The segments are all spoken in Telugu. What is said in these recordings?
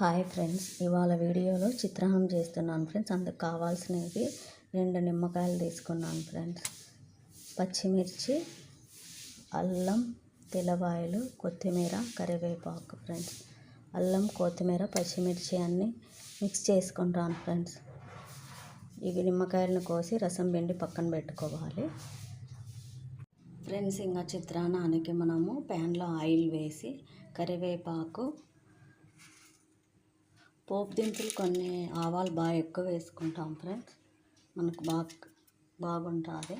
హాయ్ ఫ్రెండ్స్ ఇవాళ వీడియోలో చిత్రాన్నం చేస్తున్నాను ఫ్రెండ్స్. అందుకు కావాల్సినవి రెండు నిమ్మకాయలు తీసుకున్నాను ఫ్రెండ్స్. పచ్చిమిర్చి అల్లం తెల్లవాయలు కొత్తిమీర కరివేపాకు ఫ్రెండ్స్. అల్లం కొత్తిమీర పచ్చిమిర్చి అన్నీ మిక్స్ చేసుకుంటాను ఫ్రెండ్స్. ఇవి నిమ్మకాయలను కోసి రసం పిండి పక్కన పెట్టుకోవాలి. ఫ్రెండ్స్ ఇంకా చిత్రాన్నానికి మనము ప్యాన్లో ఆయిల్ వేసి కరివేపాకు పోపు దినుసులు కొన్ని ఆవాలు బాగా ఎక్కువ వేసుకుంటాం ఫ్రెండ్స్. మనకు బాగా బాగుంటుంది.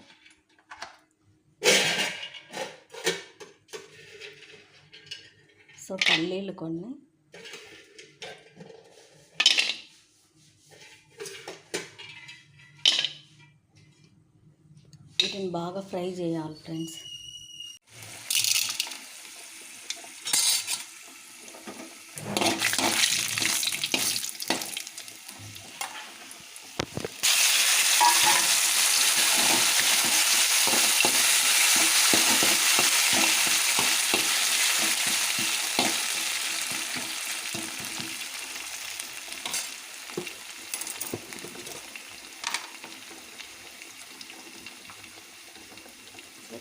సో పల్లీలు కొన్ని. వీటిని బాగా ఫ్రై చేయాలి ఫ్రెండ్స్.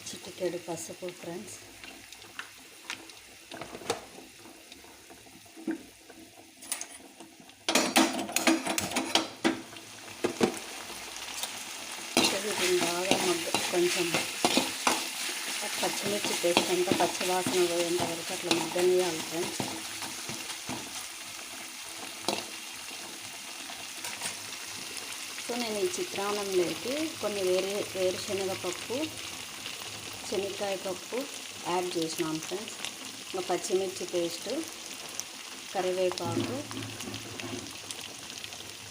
చిటికెడు పసుపు ఫ్రెండ్స్ బాగా మగ్గ కొంచెం పచ్చిమిర్చి పేస్ట్ అంతా పచ్చివాసన పోయేంత వరకు అట్లా మగ్గనియాలి ఫ్రెండ్స్ సో నేను ఈ చిత్రాన్నంలోకి కొన్ని వేరే వేరుశనగ పప్పు శనక్కాయ పప్పు యాడ్ చేసినాం ఫ్రెండ్స్. ఇంకా పచ్చిమిర్చి పేస్ట్ కరివేపాకు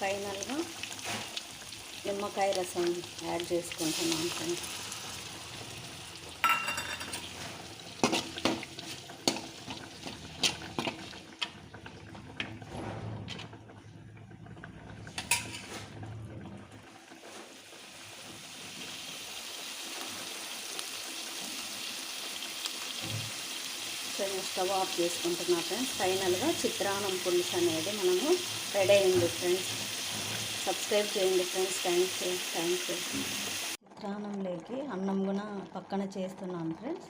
ఫైనల్గా నిమ్మకాయ రసం యాడ్ చేసుకుంటున్నాం ఫ్రెండ్స్. స్టవ్ ఆఫ్ చేసుకుంటున్నా ఫ్రెండ్స్. ఫైనల్గా చిత్రాన్నం పులుసు అనేది మనము రెడీ అయింది ఫ్రెండ్స్. సబ్స్క్రైబ్ చేయండి friends. Thank you thank you. చిత్రాన్నంలోకి అన్నం కూడా పక్కన చేస్తున్నాను ఫ్రెండ్స్.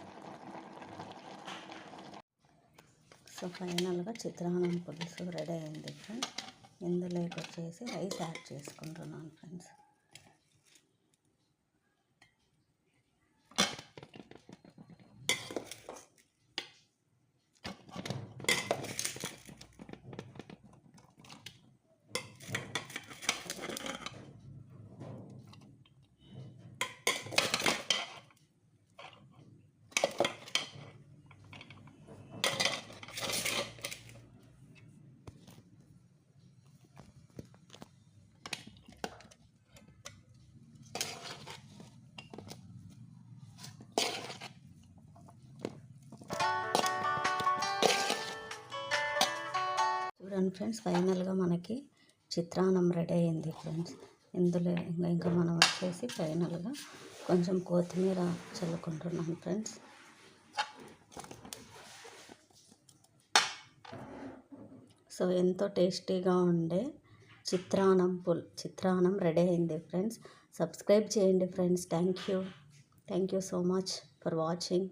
సో ఫైనల్గా చిత్రాన్నం పులుసు రెడీ అయింది ఫ్రెండ్స్. ఇందులోకి వచ్చేసి రైస్ యాడ్ చేసుకుంటున్నాను ఫ్రెండ్స్. చూడండి ఫ్రెండ్స్ ఫైనల్గా మనకి చిత్రాన్నం రెడీ అయింది ఫ్రెండ్స్. ఇందులో ఇంకా ఇంకా మనం వచ్చేసి ఫైనల్గా కొంచెం కొత్తిమీర చల్లుకుంటున్నాం ఫ్రెండ్స్. సో ఎంతో టేస్టీగా ఉండే చిత్రాన్నం పుల్ చిత్రాన్నం రెడీ అయింది ఫ్రెండ్స్. సబ్స్క్రైబ్ చేయండి friends. Thank you. Thank you so much for watching.